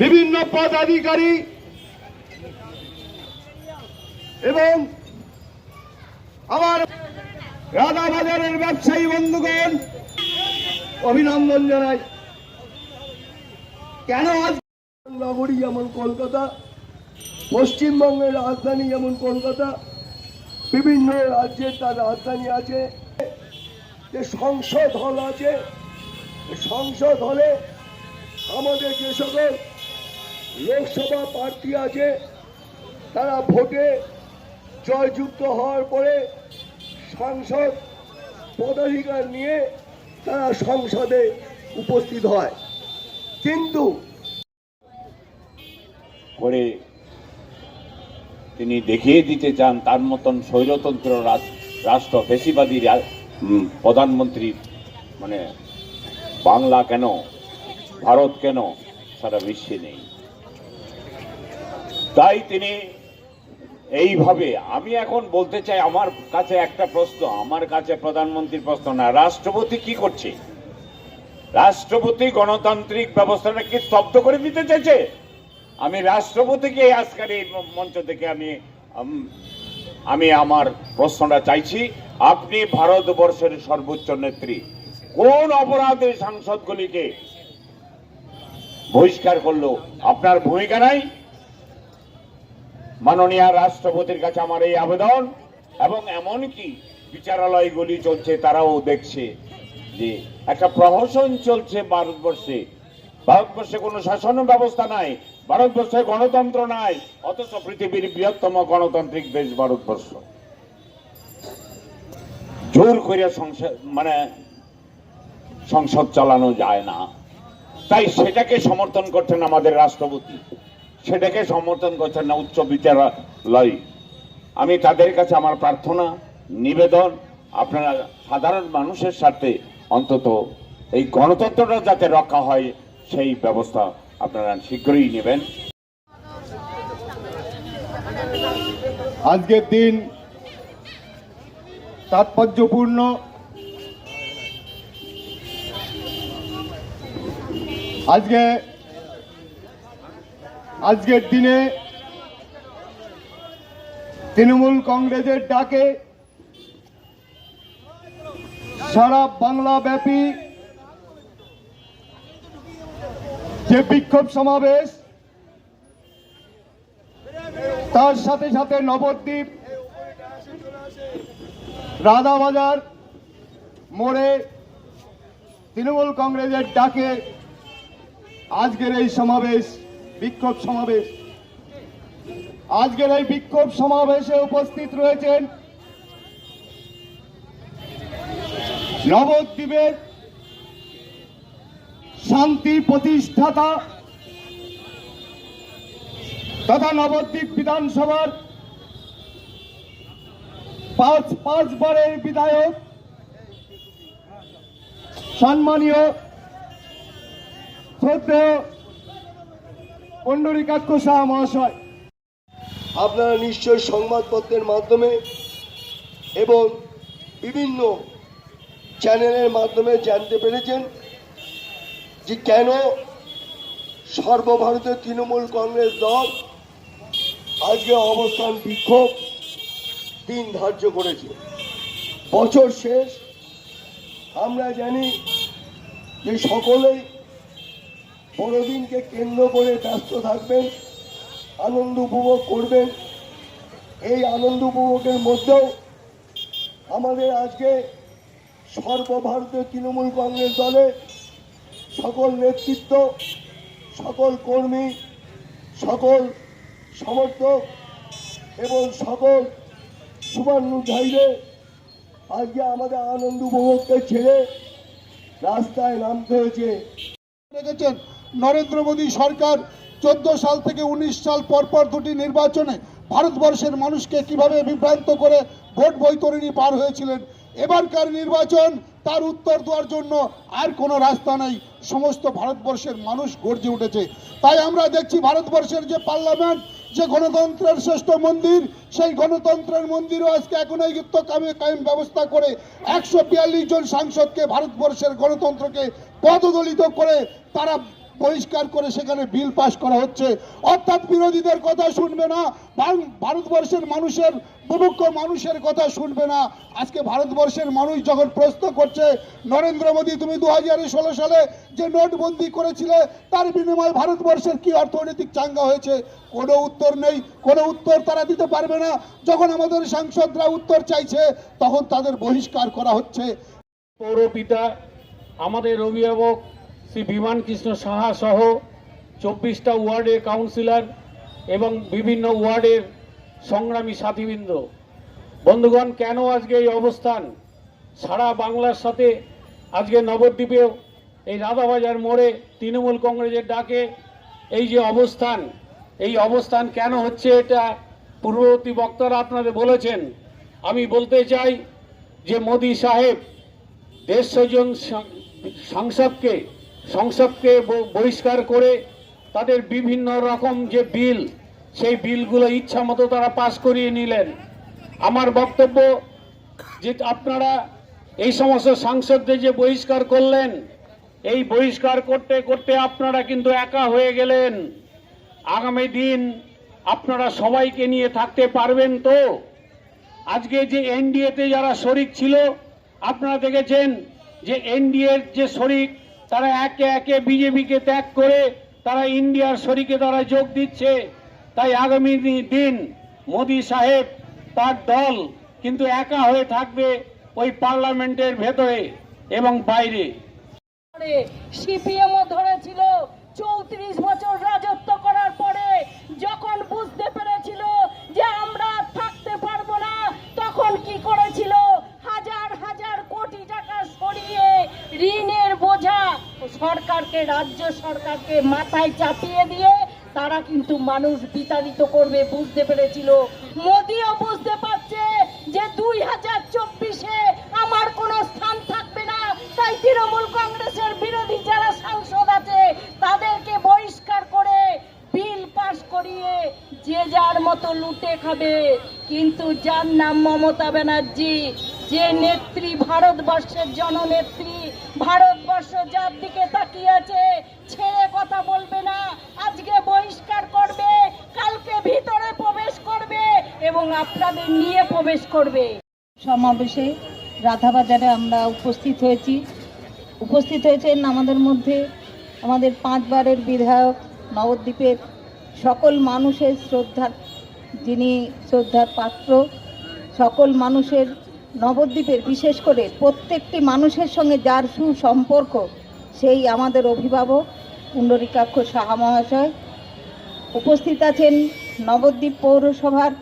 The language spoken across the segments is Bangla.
বিভিন্ন পদাধিকারী এবং আমার রাধা বাজারের ব্যবসায়ী বন্ধুগণ, অভিনন্দন জানাই। কেন আজ নগরী যেমন কলকাতা, পশ্চিমবঙ্গের রাজধানী যেমন কলকাতা, বিভিন্ন রাজ্যের তার রাজধানী আছে, যে সংসদ হল আছে, সংসদ হলে আমাদের যে সকল লোকসভা প্রার্থী আছে তারা ভোটে জয়যুক্ত হওয়ার পরে সাংসদ পদাধিকার নিয়ে তারা সংসদে উপস্থিত হয়। কিন্তু করে তিনি দেখিয়ে দিতে চান তার মতন স্বৈরতন্ত্র রাষ্ট্র উম, প্রধানমন্ত্রী মানে বাংলা কেন ভারত কেন সারা বিশ্বে নেই। তাই তিনি এইভাবে, আমি এখন বলতে চাই, আমার কাছে একটা প্রশ্ন, আমার কাছে প্রধানমন্ত্রীর প্রশ্ন না, রাষ্ট্রপতি কি করছে? রাষ্ট্রপতি গণতান্ত্রিক ব্যবস্থাটাকে স্তব্ধ করে দিতে চাইছে? আমি রাষ্ট্রপতিকে আজকের এই মঞ্চ থেকে আমি আম- আমি আমার প্রশ্নটা চাইছি, আপনি ভারতবর্ষের সর্বোচ্চ নেত্রী, কোন অপরাধে সাংসদগুলিকে বহিষ্কার করল? আপনার ভূমিকা নাই? মাননীয় রাষ্ট্রপতির কাছে আমার এই আবেদন, এবং এমনকি বিচারালয়গুলি চলছে, তারাও দেখছে যে একটা প্রহসন চলছে ভারতবর্ষে। ভারতবর্ষে কোনো শাসন ব্যবস্থা নাই, ভারতবর্ষে গণতন্ত্র নাই, অথচ পৃথিবীর বৃহত্তম গণতান্ত্রিক দেশ ভারতবর্ষ। জোর করে সংসদ মানে সংসদ চালানো যায় না। তাই সেটাকে সমর্থন করছেন আমাদের রাষ্ট্রপতি। সেটাকে সমর্থন করছেন না উচ্চ বিচারালয়। আমি তাদের কাছে আমার প্রার্থনা, নিবেদন, আপনারা সাধারণ মানুষের সাথে অন্তত এই গণতন্ত্রটা যাতে রক্ষা হয়, সেই ব্যবস্থা আপনারা শীঘ্রই নেবেন। আজকের দিন তাৎপর্যপূর্ণ আজকে আজকের দিনে তৃণমূল কংগ্রেসের ডাকে সারা বাংলা ব্যাপী যে বিক্ষোভ সমাবেশ, তার সাথে সাথে নবদ্বীপ, রাধাবাজার মোড়ে তৃণমূল কংগ্রেসের ডাকে আজকের এই সমাবেশ বিক্ষোভ সমাবেশ। আজকের এই বিক্ষোভ সমাবেশে উপস্থিত রয়েছেন নবদ্বীপের শান্তি প্রতিষ্ঠাতা তথা নবদ্বীপ বিধানসভার পাঁচ পাঁচবারের বিধায়ক, সম্মানীয়, শ্রদ্ধেয় পণ্ডরিকাক্ষ শাহ মহাশয় আপনারা নিশ্চয় সংবাদপত্রের মাধ্যমে এবং বিভিন্ন চ্যানেলের মাধ্যমে জানতে পেরেছেন যে কেন সর্বভারতীয় তৃণমূল কংগ্রেস দল আজকে অবস্থান বিক্ষোভ দিন ধার্য করেছে। বছর শেষ, আমরা জানি যে সকলেই বড়দিনকে কেন্দ্র করে ব্যস্ত থাকবেন, আনন্দ উপভোগ করবেন। এই আনন্দ উপভোগের মধ্যেও আমাদের আজকে সর্বভারতীয় তৃণমূল কংগ্রেস দলে সকল নেতৃত্ব, সকল কর্মী, সকল সমর্থক এবং সকল শুভানুধ্যায়ীদের আজকে আমাদের আনন্দ উপভোগকে ছেড়ে রাস্তায় নামতে হয়েছে। রেখেছেন নরেন্দ্র মোদী সরকার চোদ্দ সাল থেকে উনিশ সাল পর পর দুটি নির্বাচনে ভারতবর্ষের মানুষকে কীভাবে বিভ্রান্ত করে ভোট বৈতরণী পার হয়েছিলেন, এবারকার নির্বাচন তার উত্তর দেওয়ার জন্য আর কোনো রাস্তা নেই। সমস্ত ভারতবর্ষের মানুষ গর্জে উঠেছে। তাই আমরা দেখছি ভারতবর্ষের যে পার্লামেন্ট, যে গণতন্ত্রের শ্রেষ্ঠ মন্দির, সেই গণতন্ত্রের মন্দিরও আজকে যুক্ত কামে কায়েম ব্যবস্থা করে একশো বিয়াল্লিশ জন সাংসদকে ভারতবর্ষের গণতন্ত্রকে পদদলিত করে তারা বহিষ্কার করে সেখানে বিল পাশ করা হচ্ছে। অর্থাৎ বিরোধীদের কথা শুনবে না ভারতবর্ষের মানুষের বুভুক্ষ মানুষের কথা শুনবে না। আজকে ভারতবর্ষের মানুষ যখন প্রশ্ন করছে, নরেন্দ্র মোদী, তুমি দু সালে যে নোটবন্দি করেছিলে, তার বিনিময়ে ভারতবর্ষের কি অর্থনৈতিক চাঙ্গা হয়েছে? কোনো উত্তর নেই, কোনো উত্তর তারা দিতে পারবে না। যখন আমাদের সাংসদরা উত্তর চাইছে, তখন তাদের বহিষ্কার করা হচ্ছে। পৌরপিতা, আমাদের অভিভাবক শ্রী বিমান কৃষ্ণ সাহা সহ চব্বিশটা ওয়ার্ডের কাউন্সিলর এবং বিভিন্ন ওয়ার্ডের সংগ্রামী সাথীবৃন্দ। বন্ধুগণ, কেন আজকে এই অবস্থান? সারা বাংলার সাথে আজকে নবদ্বীপেও এই রাধাবাজার মোড়ে তৃণমূল কংগ্রেসের ডাকে এই যে অবস্থান, এই অবস্থান কেন হচ্ছে এটা পূর্ববর্তী বক্তারা আপনাদের বলেছেন। আমি বলতে চাই যে মোদি সাহেব দেড়শো জন সাংসদকে সংসদকে বহিষ্কার করে তাদের বিভিন্ন রকম যে বিল, সেই বিলগুলো ইচ্ছা মতো তারা পাশ করিয়ে নিলেন। আমার বক্তব্য যে আপনারা এই সমস্ত সাংসদদের যে বহিষ্কার করলেন, এই বহিষ্কার করতে করতে আপনারা কিন্তু একা হয়ে গেলেন। আগামী দিন আপনারা সবাইকে নিয়ে থাকতে পারবেন তো? আজকে যে এনডিএতে যারা শরিক ছিল, আপনারা দেখেছেন যে এনডিএর যে শরিক তারা একে একে বিজেপিকে ত্যাগ করে তারা ইন্ডিয়ার শরিকে তারা যোগ দিচ্ছে। তাই আগামী দিন মোদি সাহেব তার দল কিন্তু একা হয়ে থাকবে ওই পার্লামেন্টের ভেতরে এবং বাইরে। সিপিএমও ধরেছিল চৌত্রিশ বছর রাজত্ব করার পরে যখন বুঝতে পেরেছিল যে আমরা থাকতে পারব না, তখন কি করেছিল? হাজার হাজার কোটি টাকা সরিয়ে ঋণের বোঝা সরকারকে, রাজ্য সরকারকে মাথায় চাপিয়ে দিয়ে তারা কিন্তু মানুষ বিতাড়িত করবে, বুঝতে পেরেছিল। মোদিও বুঝতে পারছে যে দুই হাজার চব্বিশে আমার কোনো স্থান থাকবে না। তাই তৃণমূল কংগ্রেসের বিরোধী যারা সাংসদ আছে, তাদেরকে বহিষ্কার করে বিল পাস করিয়ে যে যার মতো লুটে খাবে। কিন্তু যার নাম মমতা ব্যানার্জি যে নেত্রী ভারতবর্ষের জননেত্রী, ভারতবর্ষ যার দিকে তাকিয়ে আছে, ছেড়ে কথা বলবে না, আজকে বহিষ্কার করবে, কালকে ভিতরে প্রবেশ করবে এবং আপনাদের নিয়ে প্রবেশ করবে। সমাবেশে রাধাবাজারে আমরা উপস্থিত হয়েছি। উপস্থিত হয়েছেন আমাদের মধ্যে আমাদের পাঁচবারের বিধায়ক, নবদ্বীপের সকল মানুষের শ্রদ্ধার, যিনি শ্রদ্ধার পাত্র, সকল মানুষের নবদ্বীপের বিশেষ করে প্রত্যেকটি মানুষের সঙ্গে যার সুসম্পর্ক, সেই আমাদের অভিভাবক পুণ্ডরিকাক্ষ সাহা মহাশয়। উপস্থিত আছেন নবদ্বীপ পৌরসভার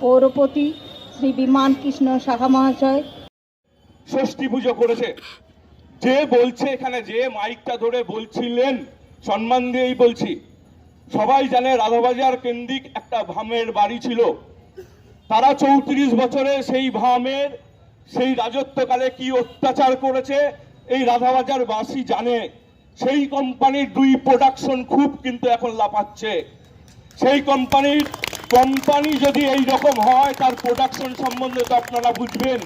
পৌরপতি শ্রী বিমান কৃষ্ণ সাহা মহাশয়। ষষ্ঠী পুজো করেছে। যে বলছে এখানে, যে মাইকটা ধরে বলছিলেন, সম্মান দিয়েই বলছি। সবাই জানে রাধাবাজার কেন্দ্রিক একটা ভামের বাড়ি ছিল। তারা চৌত্রিশ বছরে সেই ভামের সেই রাজত্বকালে কি অত্যাচার করেছে, এই রাধাবাজার বাসী জানে। সেই কোম্পানির দুই প্রোডাকশন খুব কিন্তু এখন লাফাচ্ছে। সেই কোম্পানির কোম্পানি যদি এই রকম হয়, তার প্রোডাকশন সম্বন্ধে তো আপনারা বুঝবেন।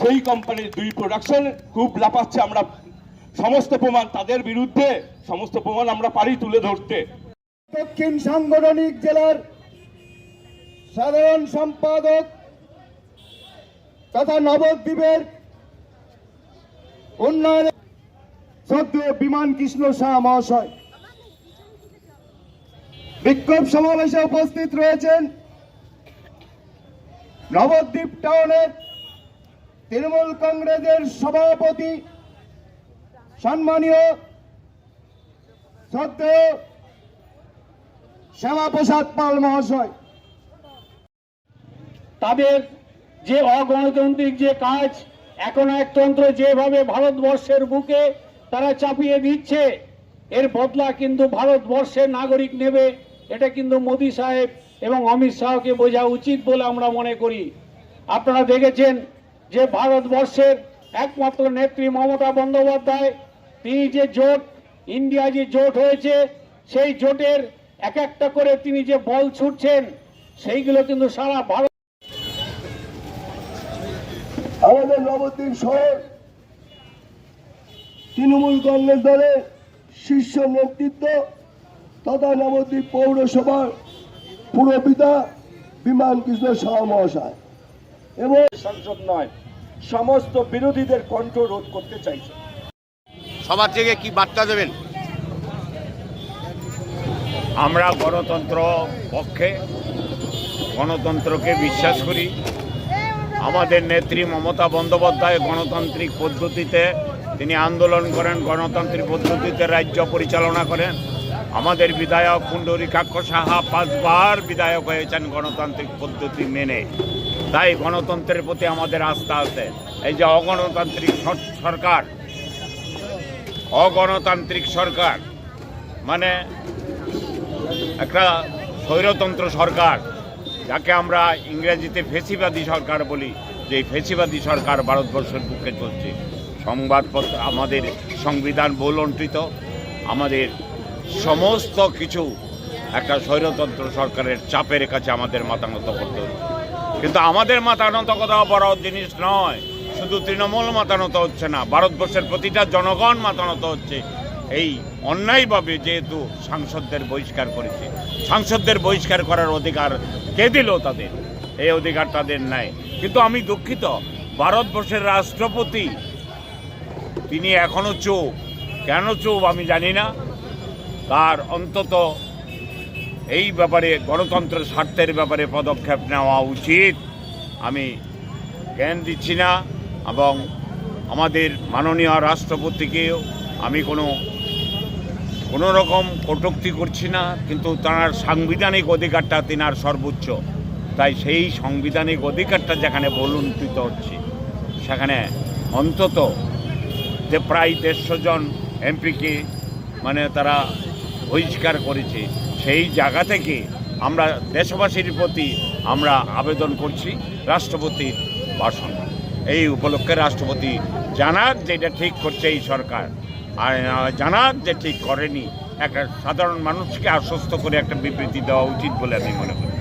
সেই কোম্পানির দুই প্রোডাকশন খুব লাফাচ্ছে। আমরা সমস্ত প্রমাণ তাদের বিরুদ্ধে, সমস্ত প্রমাণ আমরা পারি তুলে ধরতে। দক্ষিণ সাংগঠনিক জেলার সাধারণ সম্পাদক তথা নবদ্বীপের উন্নয়ন শ্রদ্ধেয় বিমান কৃষ্ণ শাহ মহাশয়। বিক্ষোভ সমাবেশে উপস্থিত রয়েছেন নবদ্বীপ টাউনের তৃণমূল কংগ্রেসের সভাপতি, সম্মানীয় শ্রদ্ধেয় শ্যামাপ্রসাদ পাল মহাশয়। তাদের যে অগণতান্ত্রিক যে কাজ এখন একতন্ত্র যেভাবে ভারতবর্ষের বুকে তারা চাপিয়ে দিচ্ছে, এর বদলা কিন্তু ভারতবর্ষের নাগরিক নেবে, এটা কিন্তু মোদি সাহেব এবং অমিত শাহকে বোঝা উচিত বলে আমরা মনে করি। আপনারা দেখেছেন যে ভারতবর্ষের একমাত্র নেত্রী মমতা বন্দ্যোপাধ্যায়, তিনি যে জোট, ইন্ডিয়া যে জোট হয়েছে, সেই জোটের এক একটা করে তিনি যে বল ছুটছেন, সেইগুলো কিন্তু সারা ভারত আমাদের নবদ্বীপ শহর তৃণমূল কংগ্রেস দলের শীর্ষ নেতৃত্ব তথা নবদ্বীপ পৌরসভার পুরপিতা বিমান কৃষ্ণ সাহা মহাশয়। এবং সাংসদ নয় সমস্ত বিরোধীদের কণ্ঠ রোধ করতে চাইছে। সবার থেকে কি বার্তা দেবেন? আমরা গণতন্ত্র পক্ষে গণতন্ত্রকে বিশ্বাস করি। আমাদের নেত্রী মমতা বন্দ্যোপাধ্যায় গণতান্ত্রিক পদ্ধতিতে তিনি আন্দোলন করেন, গণতান্ত্রিক পদ্ধতিতে রাজ্য পরিচালনা করেন। আমাদের বিধায়ক কুণ্ডরিকাক্ষ সাহা পাঁচবার বিধায়ক হয়েছেন গণতান্ত্রিক পদ্ধতি মেনে। তাই গণতন্ত্রের প্রতি আমাদের আস্থা আছে। এই যে অগণতান্ত্রিক সরকার অগণতান্ত্রিক সরকার মানে একটা স্বৈরতন্ত্র সরকার যাকে আমরা ইংরেজিতে ফেসিবাদী সরকার বলি, যে ফেসিবাদী সরকার ভারতবর্ষের বুকে চলছে। সংবাদপত্র, আমাদের সংবিধান বলন্টিত আমাদের সমস্ত কিছু একটা স্বৈরতন্ত্র সরকারের চাপের কাছে আমাদের মাতানত করতে হচ্ছে। কিন্তু আমাদের মাতানত কথা বড় জিনিস নয়, শুধু তৃণমূল মাতানত হচ্ছে না, ভারতবর্ষের প্রতিটা জনগণ মাতানত হচ্ছে। এই অন্যায়ভাবে যেহেতু সাংসদদের বহিষ্কার করেছে, সাংসদদের বহিষ্কার করার অধিকার কে দিল তাদের? এই অধিকার তাদের নাই। কিন্তু আমি দুঃখিত, ভারতবর্ষের রাষ্ট্রপতি, তিনি এখনও চুপ। কেন চুপ আমি জানি না। তার অন্তত এই ব্যাপারে, গণতন্ত্রের স্বার্থের ব্যাপারে পদক্ষেপ নেওয়া উচিত। আমি জ্ঞান দিচ্ছি না এবং আমাদের মাননীয় রাষ্ট্রপতিকেও আমি কোনো কোনো রকম কটূক্তি করছি না, কিন্তু তার সাংবিধানিক অধিকারটা তিনার সর্বোচ্চ। তাই সেই সাংবিধানিক অধিকারটা যেখানে বলুন্টিত হচ্ছে, সেখানে অন্তত যে প্রায় দেড়শো জন এমপিকে মানে তারা বহিষ্কার করেছে, সেই জায়গা থেকে আমরা দেশবাসীর প্রতি আমরা আবেদন করছি রাষ্ট্রপতির ভাষণ। এই উপলক্ষে রাষ্ট্রপতি জানাক যে এটা ঠিক করছে এই সরকার। জানাক যে ঠিক করেনি। একটা সাধারণ মানুষকে আশ্বস্ত করে একটা বিবৃতি দেওয়া উচিত বলে আমি মনে করি।